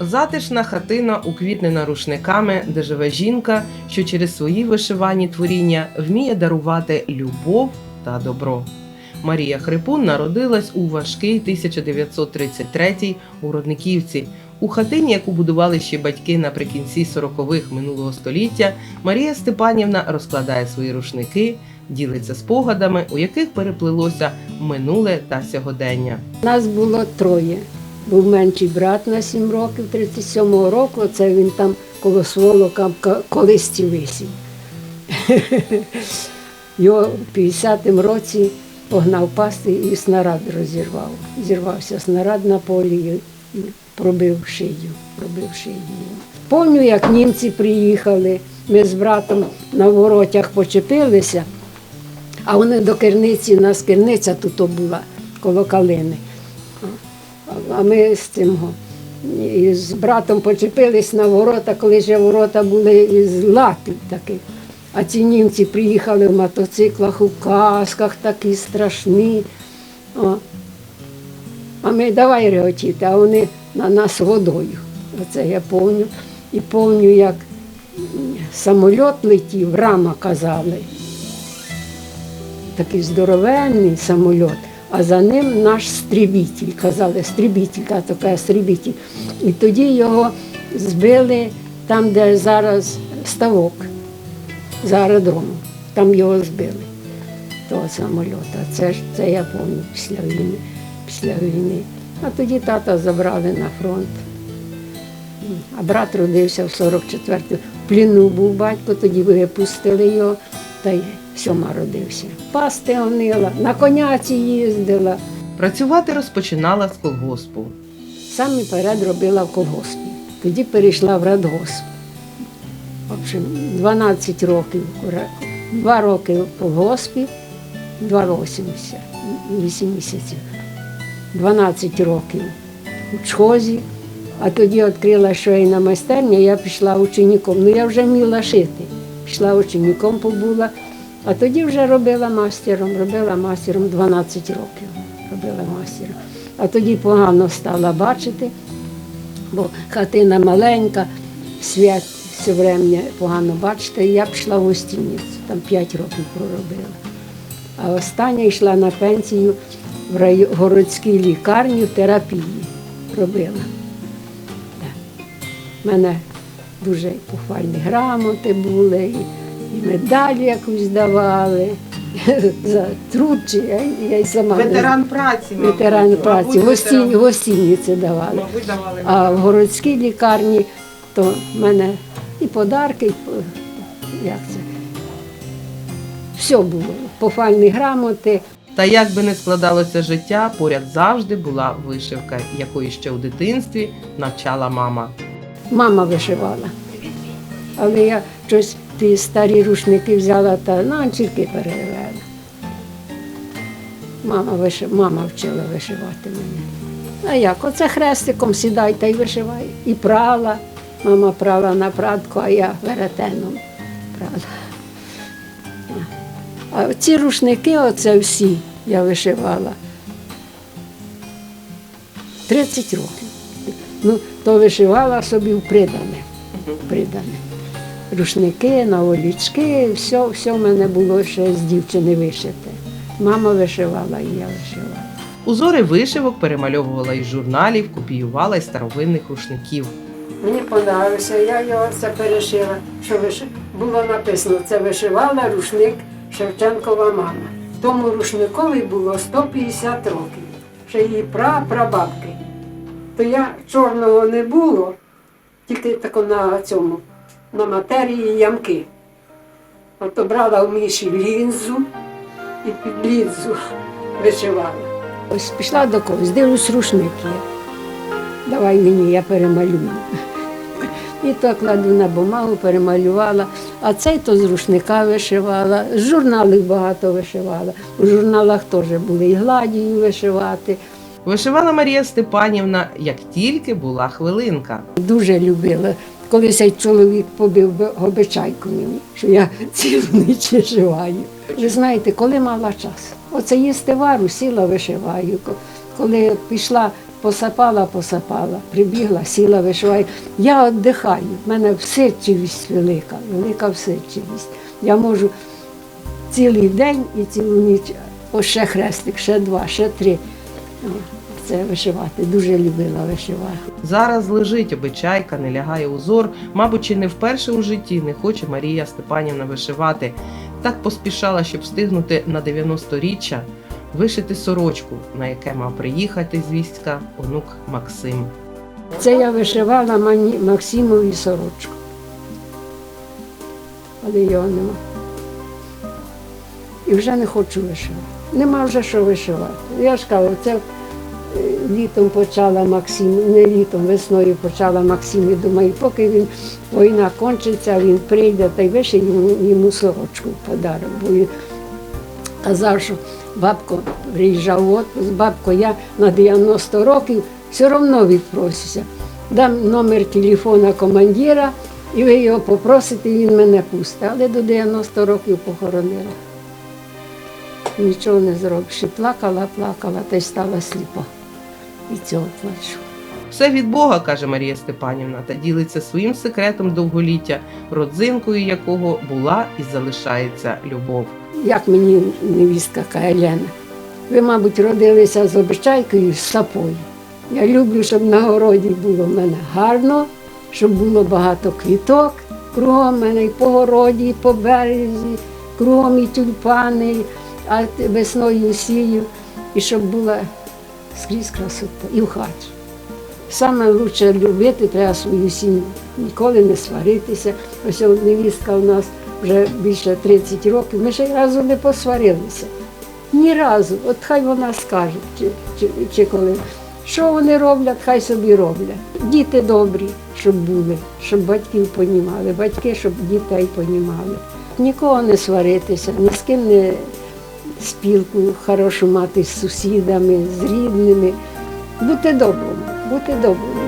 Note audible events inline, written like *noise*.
Затишна хатина уквітнена рушниками, де живе жінка, що через свої вишивані творіння вміє дарувати любов та добро. Марія Хрипун народилась у важкий 1933 у Родниківці. У хатині, яку будували ще батьки наприкінці 40-х минулого століття, Марія Степанівна розкладає свої рушники, ділиться спогадами, у яких переплилося минуле та сьогодення. Нас було троє. Був менший брат на 7 років, 37-го року, це він там коло сволока колисті висів. *laughs* Його в 50-му році погнав пасти і снаряд розірвав. Зірвався снаряд на полі і пробив шию. Пробив шию. Помню, як німці приїхали, ми з братом на воротях почепилися, а вони до керниці, у нас керниця тут була коло калини. А ми з цим і з братом почепились на ворота, коли ще ворота були із лапів таких. А ці німці приїхали в мотоциклах, у касках такі страшні. О. А ми давай реготіти, а вони на нас водою. Оце я пам'ятаю. І пам'ятаю, як самоліт летів, рама казали такий здоровенний самоліт, а за ним наш стрібітель, казали, стрібітель, та така стрібітель. І тоді його збили там, де зараз ставок, за аеродромом. Там його збили, того самольота. Це ж це я пам'ятаю після війни. Після війни. А тоді тата забрали на фронт. А брат родився в 44-му. В пліну був батько, тоді випустили його, та й сьома родився. Пасти гонила, на коняці їздила. Працювати розпочинала з колгоспу. Саме перед робила в колгоспі. Тоді перейшла в радгосп. В общем, 12 років, два роки в колгоспі, два 80, 8 місяців. 12 років у чхозі, а тоді відкрила швейна майстерня, я пішла учеником. Ну я вже вміла шити. Пішла учеником побула, а тоді вже робила мастером, робила мастером 12 років. Робила мастером. А тоді погано стала бачити, бо хатина маленька, свят все время погано бачити. Я пішла в гостиницю, там 5 років проробила. А остання йшла на пенсію в райо- городській лікарні в терапії. Робила. У мене дуже похвальні грамоти були, і, і медаль якусь давали *laughs* за труд, чи я, я й сама знаю. праці, ветеран праці, гостині, гостиниці давали. Мабуть, давали. А в городській лікарні то в мене і подарки, і як це. Все було. Похвальні грамоти. Та як би не складалося життя, поряд завжди була вишивка, якої ще у дитинстві навчала мама. Мама вишивала. Але я щось ті старі рушники взяла та на анчірки перевела. Мама, вишив... мама вчила вишивати мене. А як? Оце хрестиком сідай та й вишивай. І прала. Мама прала на прадку, а я веретеном прала. А ці рушники, оце всі я вишивала. 30 років. Ну, то вишивала собі в придане. придане. Рушники, наволічки, все, все в мене було ще з дівчини вишите. Мама вишивала і я вишивала. Узори вишивок перемальовувала із журналів, копіювала із старовинних рушників. Мені подобалося, я його це перешила, що виш... було написано, це вишивала рушник Шевченкова мама. Тому рушникові було 150 років, ще її пра-прабабки. То я чорного не було, тільки тако на цьому, на матерії ямки. Ото брала в міші лінзу і під лінзу вишивала. Ось пішла до когось, дивлюсь рушники. Давай мені, я перемалюю. І то кладу на бумагу, перемалювала. А цей то з рушника вишивала, з журналів багато вишивала. У журналах теж були і гладію вишивати. Вишивала Марія Степанівна, як тільки була хвилинка. Дуже любила. Коли цей чоловік побив би обичайку мені, що я цілу ніч вишиваю. Ви знаєте, коли мала час. Оце їсти вару, сіла вишиваю. Коли пішла посапала, посапала, прибігла, сіла, вишиваю. Я віддихаю, в мене всидчивість велика, велика всидчивість. Я можу цілий день і цілу ніч, о, ще хрестик, ще два, ще три. Це вишивати. Дуже любила вишивати. Зараз лежить обичайка, не лягає узор. Мабуть, чи не вперше у житті не хоче Марія Степанівна вишивати. Так поспішала, щоб встигнути на 90-річчя вишити сорочку, на яке мав приїхати з війська онук Максим. Це я вишивала Максимові сорочку. Але його нема. І вже не хочу вишивати. Нема вже що вишивати. Я ж кажу, це літом почала Максим, не літом, весною почала Максим. І думаю, поки він війна кончиться, він прийде та й вишиє йому, йому сорочку в подарок. Бо він казав, що бабко приїжджав в отпуск, бабко, я на 90 років все одно відпросюся. Дам номер телефона командира, і ви його попросите, він мене пустить. Але до 90 років похоронила. Нічого не зробиш. Плакала, плакала, та й стала сліпа. І цього плачу. Все від Бога, каже Марія Степанівна, та ділиться своїм секретом довголіття, родзинкою якого була і залишається любов. Як мені невістка каже Лена, ви, мабуть, родилися з обичайкою з сапою. Я люблю, щоб на городі було в мене гарно, щоб було багато квіток кругом мене і по городі, і по березі, кругом і тюльпани, а весною сію, і щоб була скрізь красота і в хаті. Саме краще любити треба свою сім'ю, ніколи не сваритися. Ось невістка у нас вже більше 30 років, ми ще разу не посварилися. Ні разу. От хай вона скаже, чи, чи, чи коли. Що вони роблять, хай собі роблять. Діти добрі, щоб були, щоб батьків понімали, батьки, щоб дітей понімали. Нікого не сваритися, ні з ким не спілку хорошу мати з сусідами, з рідними. Бути добрим, бути добрим.